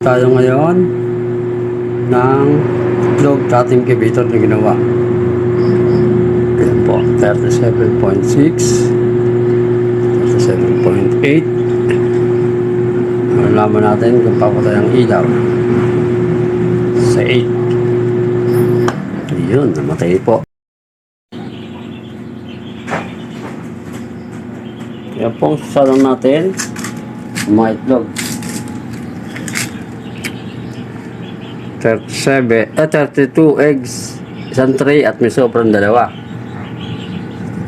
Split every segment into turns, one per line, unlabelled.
Tayo ngayon ng itlog cutting incubator na ginawa. Ayan po, 37.6 37.8 Malalaman natin kung papatay ang ilaw sa 8 Ayun, namatay po. Yan po ang sasalong natin mga itlog. 37, eh 32 eggs, isang tray at may sobrang dalawa.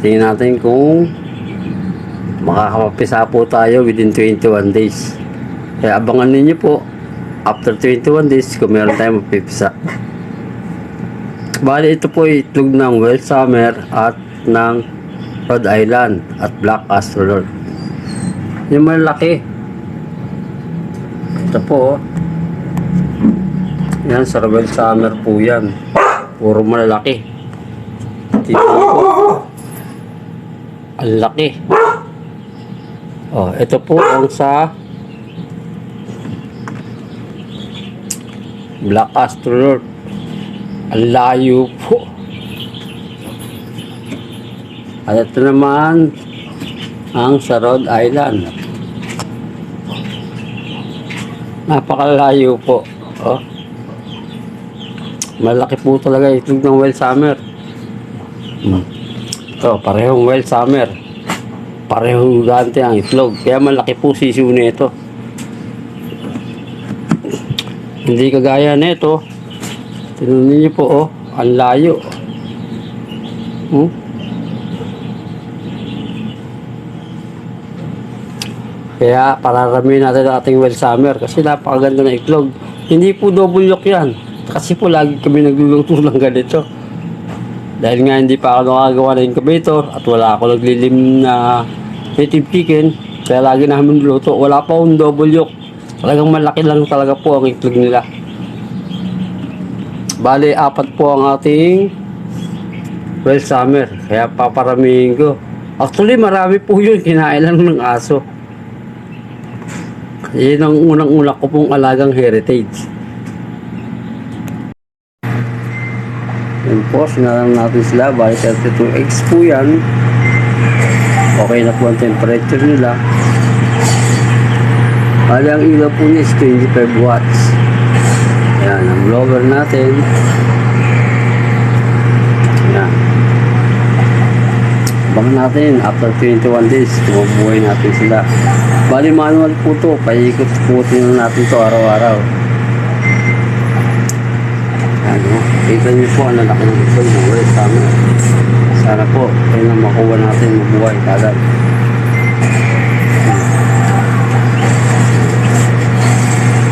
Tingnan natin kung makakapapisa po tayo within 21 days. Kaya abangan ninyo po after 21 days kung meron tayong mapipisa. Bali ito po itlog ng Well Summer at ng Rhode Island at Black Astrolord. Yung malaki. Ito po oh. Yan, sa Rebel Summer po yan. Puro malalaki. Dito po. Ang laki. Oh, ito po ang sa Black Astronaut. Ang layo po. At ito naman ang sa Rhode Island. Napakalayo po. Oh. Malaki po talaga itlog ng well summer. Hmm. Ito, parehong well summer. Parehong gante ang itlog. Kaya malaki po sisiw na ito. Hindi kagaya nito. Tinunin niyo po, oh. Ang layo. Hmm? Kaya pararamihin natin ang ating well summer kasi napakaganda ng itlog. Hindi po double yolk yan. Kasi po lagi kami nagluluto ng ganito. Dahil nga hindi pa ako nakagawa ng incubator at wala ako naglilim na native chicken. Kaya lagi namin luto. Wala pa akong double yolk. Talagang malaki lang talaga po ang itlog nila. Bali, apat po ang ating well summer. Kaya paparamihin ko. Actually, marami po yun. Kinain lang ng aso. Yan ang unang-una ko pong alagang heritage. Yan po, sinalang natin sila. Bali 32 eggs po yan. Okay na po ang temperature nila. Bali ang ilaw po niya is 25 watts. Yan, ang blower natin. Abangan natin after 21 days, tumubuhay natin sila. Bali manual po to, paikot-ikutin na natin to araw-araw. Ano, kita niyo po ang lalaki ng itlog ng ulit tama. Sana po, ayun ang makuha natin mabuhay kagad.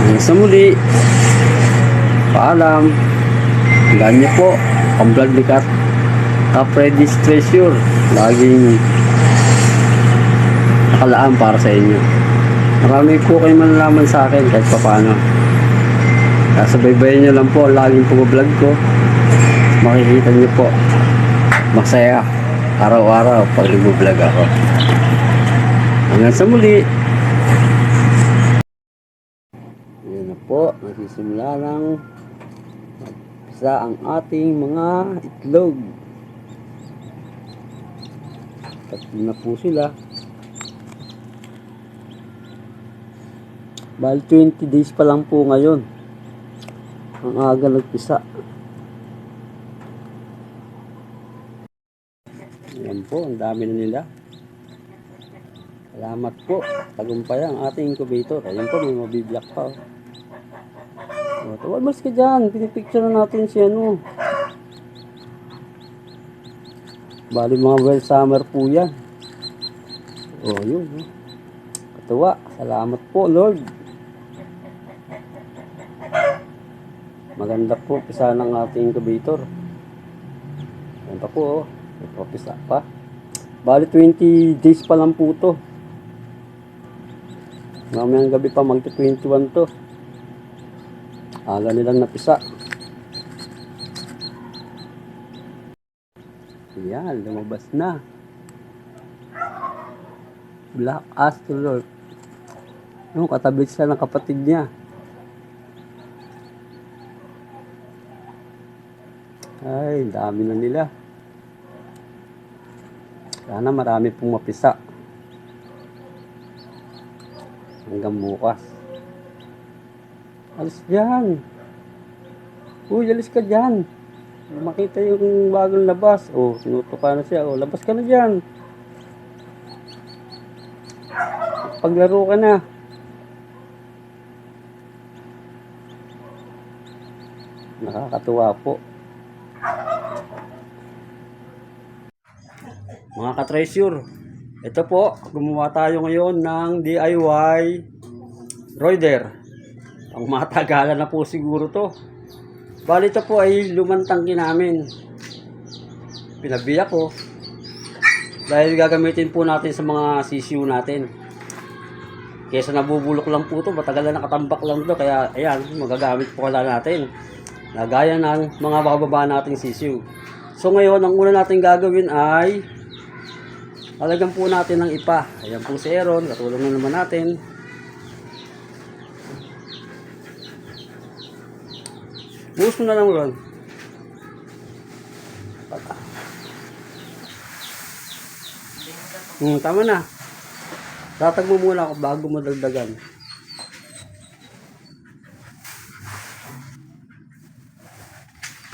Hanggang sa muli, paalam, niyo po, ang vlog ni Kat, Kapredis Treasure, laging nakalaan para sa inyo. Marami po kayo malalaman sa akin kahit pa paano. Kasabaybayan nyo lang po laging pag-vlog ko. Makikita nyo po. Masaya. Araw-araw pag nag-vlog ako. Hanggang sa muli. Yan na po. Nagsisimula ng isa ang ating mga itlog. Tatlo na po sila. Bali 20 days pa lang po ngayon. Ang aga nagpisa. Yan po, ang dami na nila. Salamat po. Tagumpay ang ating incubator. Ayan po, may mabiblak pa. Oh. O, tawal mas ka dyan. Pinipicture na natin si ano. Bali mga well summer po yan. O, yun. Oh. Salamat po, Lord. Maganda po pisa ng ating incubator. Pa po, oh. Ito, pisa pa. Bali 20 days pa lang po to. Mamayang gabi pa magti 21 to. Aga nilang napisa. Yan, lumabas na. Black Astrolord. Yung katabi siya ng kapatid niya. Ay, dami na nila. Sana marami pong mapisa. Hanggang bukas. Alis dyan. Uy, alis ka dyan. Makita yung bagong labas. Oh, tinutuka na siya. Oh, labas ka na dyan. Paglaro ka na. Nakakatuwa po. Mga ka-treasure, ito po, gumawa tayo ngayon ng DIY Roider. Ang matagalan na po siguro to. Bali ito po ay lumantangki namin. Pinabiyak ko. Dahil gagamitin po natin sa mga sisiu natin. Kesa nabubulok lang po to, matagal na nakatambak lang to. Kaya ayan, magagamit po kala natin. Nagaya ng mga bababa nating sisiu. So ngayon, ang una natin gagawin ay Lalagyan po natin ng ipa. Ayan po si Aaron. Katulong na naman natin. Buhos mo na lang, Ron. Hmm, tama na. Tatag mo muna ako bago mo dagdagan.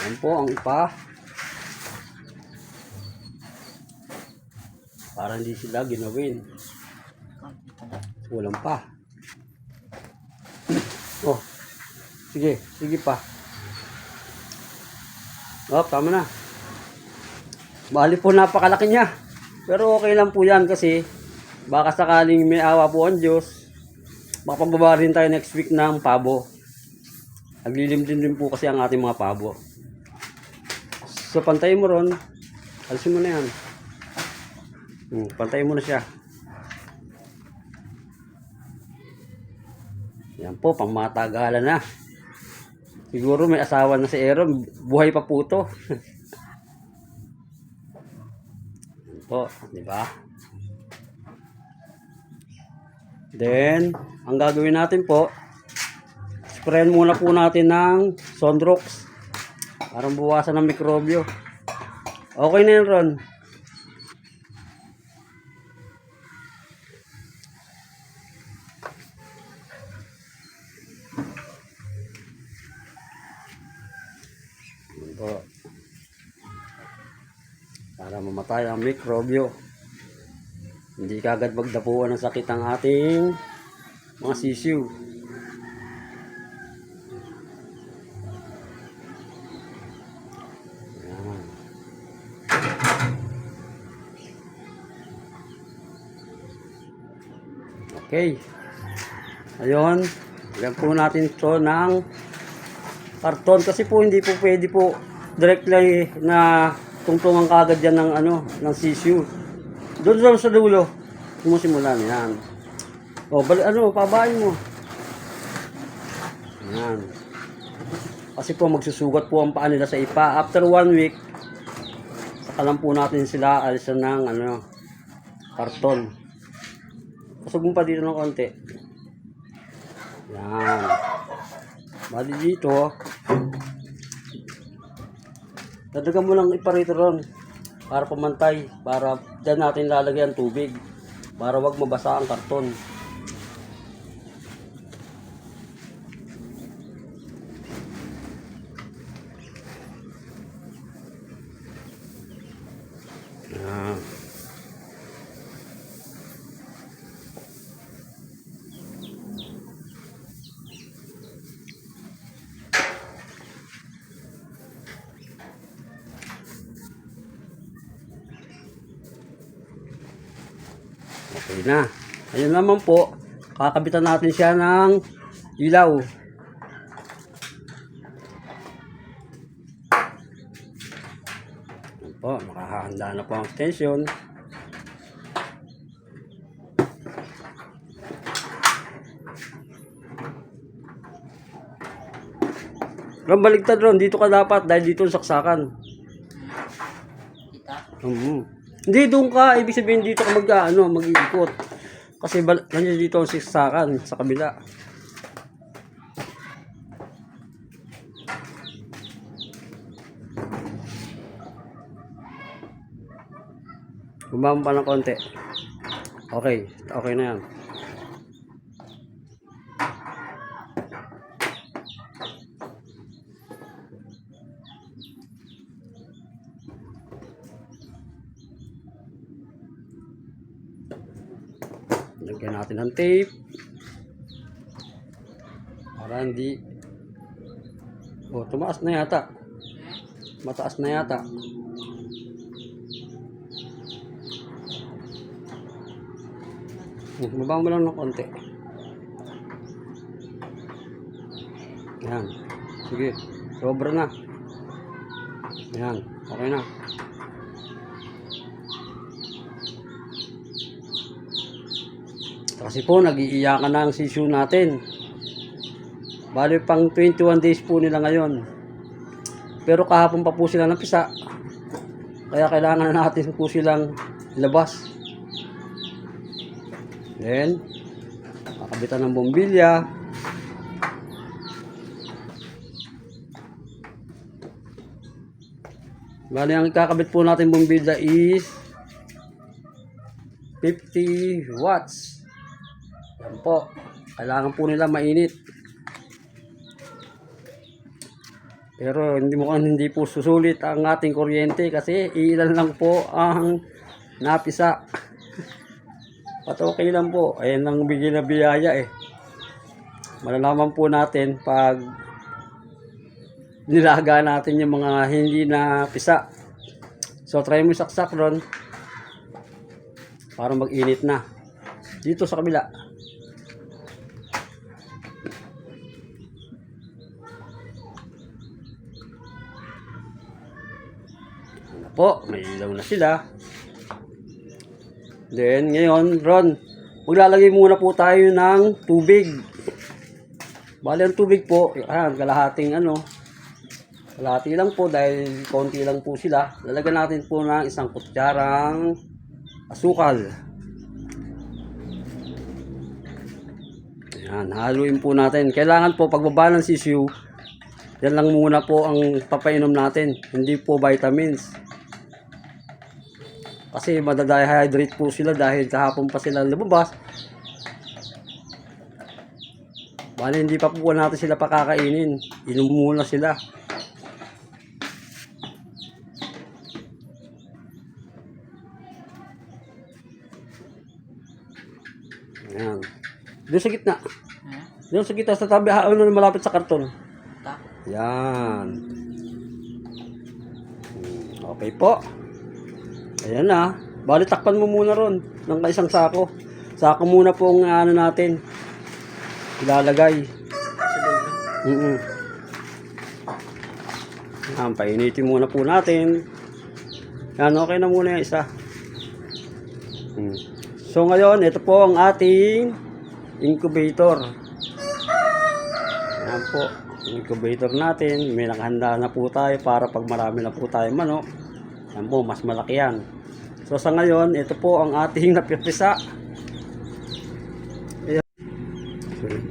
Yan po ang ipa. Para hindi sila ginawin. Walang pa. Oh. Sige, sige pa. Oh, tama na. Bali po napakalaki niya. Pero okay lang po yan kasi baka sakaling may awa po ang Diyos, makapagbaba rin tayo next week ng pabo. Naglilimlim din po kasi ang ating mga pabo. So pantayin mo ron. Alisin mo na yan. Hmm, pantayin mo na siya. Yan po, pang matagalan na. Siguro may asawa na si Aaron, buhay pa po to. Po, di ba? Then, ang gagawin natin po, sprayan muna po natin ng Sondrox. Parang buwasan ng mikrobyo. Okay na yun, Ron. Yun po. Para mamatay ang mikrobyo. Hindi kagad magdapuan ng sakit ang ating mga sisiw. Yan. Okay. Ayun. Lagyan po natin to ng karton kasi po hindi po pwede po directly na tungtungan kagad yan ng ano ng sisiu. Doon lang sa dulo. Sumusimula na yan. O, bali, ano, pabain mo. Yan. Kasi po magsusugat po ang paa nila sa ipa. After one week, saka po natin sila alisan ng ano, karton. Kusog mo pa dito ng konti. Yan. Bali dito, dadagan mo lang iparito ron para pamantay, para dyan natin lalagyan tubig para wag mabasa ang karton. Na. Ayun naman po, kakabitan natin siya ng ilaw. Ayun po, makahanda na po ang extension. Ron, baligtad ron. Dito ka dapat dahil dito ang saksakan. Mhm. Hindi, doon ka. Ibig sabihin dito ka mag, ano, mag-iikot. Kasi nandiyan dito ang siksakan sa kabila. Bumaba pa ng konti. Okay, okay na yan. Lagyan natin ng tape. Para hindi... Oh, tumaas na yata. Mataas na yata. Hmm, Baba mo lang ng konti. Yan. Sige. Sobra na. Yan. Okay na. Kasi po, nag-iiyakan na ang sisyo natin. Bali pang 21 days po nila ngayon. Pero kahapon pa po sila napisa. Kaya kailangan na natin po silang ilabas. Then, makabitan ng bombilya. Bali, ang kakabit po natin bombilya is 50 watts. Yan po. Kailangan po nila mainit. Pero hindi mo hindi po susulit ang ating kuryente kasi ilan lang po ang napisa. At okay lang po. Ayan ang bigay na biyaya eh. Malalaman po natin pag nilaga natin yung mga hindi na pisa. So try mo saksak ron para mag-init na. Dito sa kabila. Po, may ilaw na sila. Then, ngayon, Ron, maglalagay muna po tayo ng tubig. Bali, ang tubig po, ayan, kalahating ano, kalahati lang po dahil konti lang po sila. Lalagyan natin po ng isang kutsarang asukal. Ayan, haluin po natin. Kailangan po pagbaba ng sisiu, yan lang muna po ang papainom natin. Hindi po vitamins. Kasi madadihydrate po sila dahil kahapon pa sila lumabas. Bali, hindi pa po natin sila pakakainin. Inom muna sila. Ayan. Doon sa gitna. Doon sa gitna sa tabi, ano malapit sa karton. Yan. Hmm, Okay po. Ayan na. Bali, takpan mo muna ron ng isang sako. Sako muna po ang ano natin. Ilalagay. Mm Yan, painitin muna po natin. Yan, okay na muna yung isa. Hmm. So ngayon, ito po ang ating incubator. Yan po, incubator natin. May nakahanda na po tayo para pag marami na po tayo manok. Yan po, mas malaki yan. So sa ngayon, ito po ang ating napipisa. Ayan.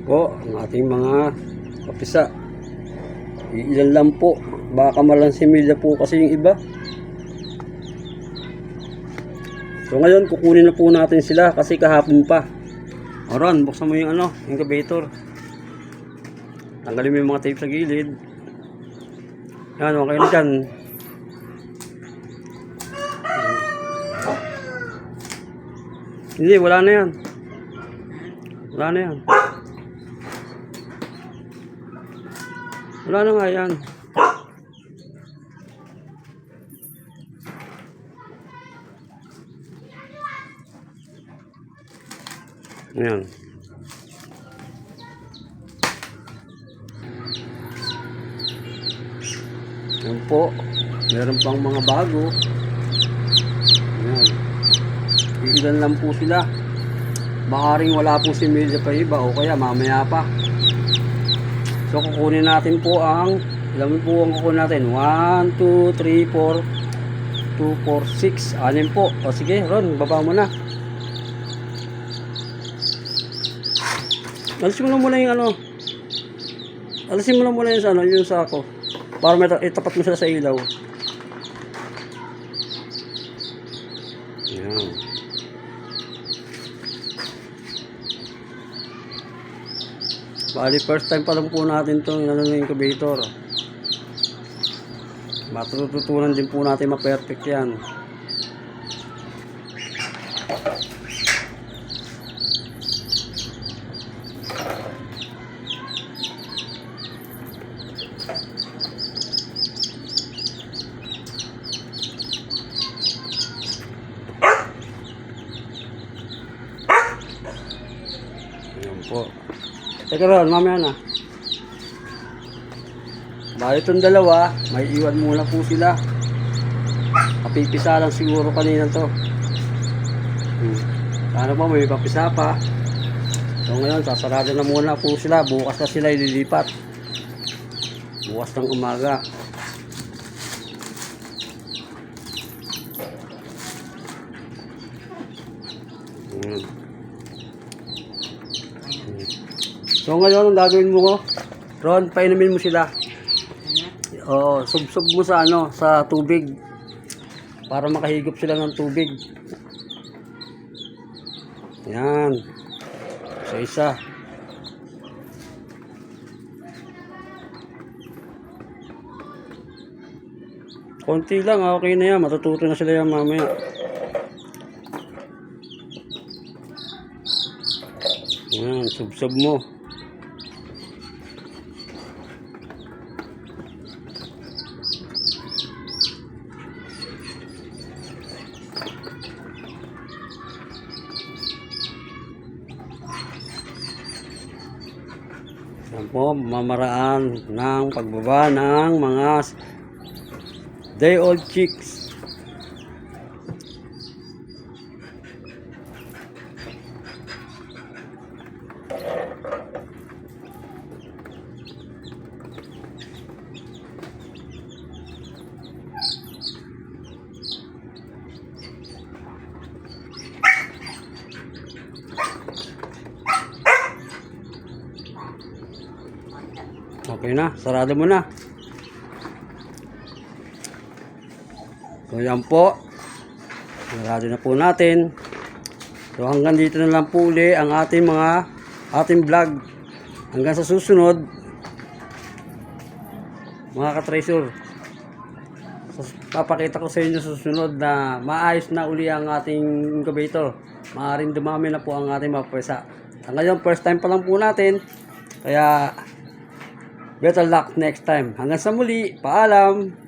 Po, ang ating mga kapisa. Ilan lang po. Baka malansimilya po kasi yung iba. So ngayon, kukunin na po natin sila kasi kahapon pa. Oron, buksan mo yung ano, incubator. Tanggalin mo yung mga tape sa gilid. Yan, okay na dyan. Hindi, wala na yan. Wala na yan. Wala na nga yan. Ayan. Yan po. Meron pang mga bago. Ayan. Ilan lang po sila. Baka wala po si Media pa iba o kaya mamaya pa. So kukunin natin po ang ilan po ang kukunin natin? 1, 2, 3, 4 2, 4, 6 Anin po. O sige Ron, baba mo na. Alisin mo na muna yung ano. Alisin mo na muna yung ano, yung sako. Para may itapat mo sila sa ilaw. Bali, first time pa lang po natin itong ano, incubator. Matututunan din po natin ma-perfect yan. Ayan po. Teka ron, mamaya na. Bali itong dalawa, may iwan muna po sila. Kapipisa lang siguro kanina to. Hmm. Sana po may papisa pa. So ngayon, sasarado na muna po sila. Bukas na sila ililipat. Bukas ng umaga. So ngayon, ang gagawin mo ko, Ron, painumin mo sila. Oo, subsob mo sa ano, sa tubig. Para makahigop sila ng tubig. Yan. Isa isa. Konti lang, ah, okay na yan. Matututo na sila yan mamaya. Yan, subsob mo. Yan po, mamaraan ng pagbaba ng mga day old chicks. Okay na, sarado mo na. So yan po. Sarado na po natin. So hanggang dito na lang po uli ang ating mga ating vlog. Hanggang sa susunod. Mga ka-treasure. Papakita ko sa inyo susunod na maayos na uli ang ating incubator. Maaring dumami na po ang ating mga pwesa. Sa ngayon, first time pa lang po natin. Kaya Better luck next time. Hanggang sa muli. Paalam.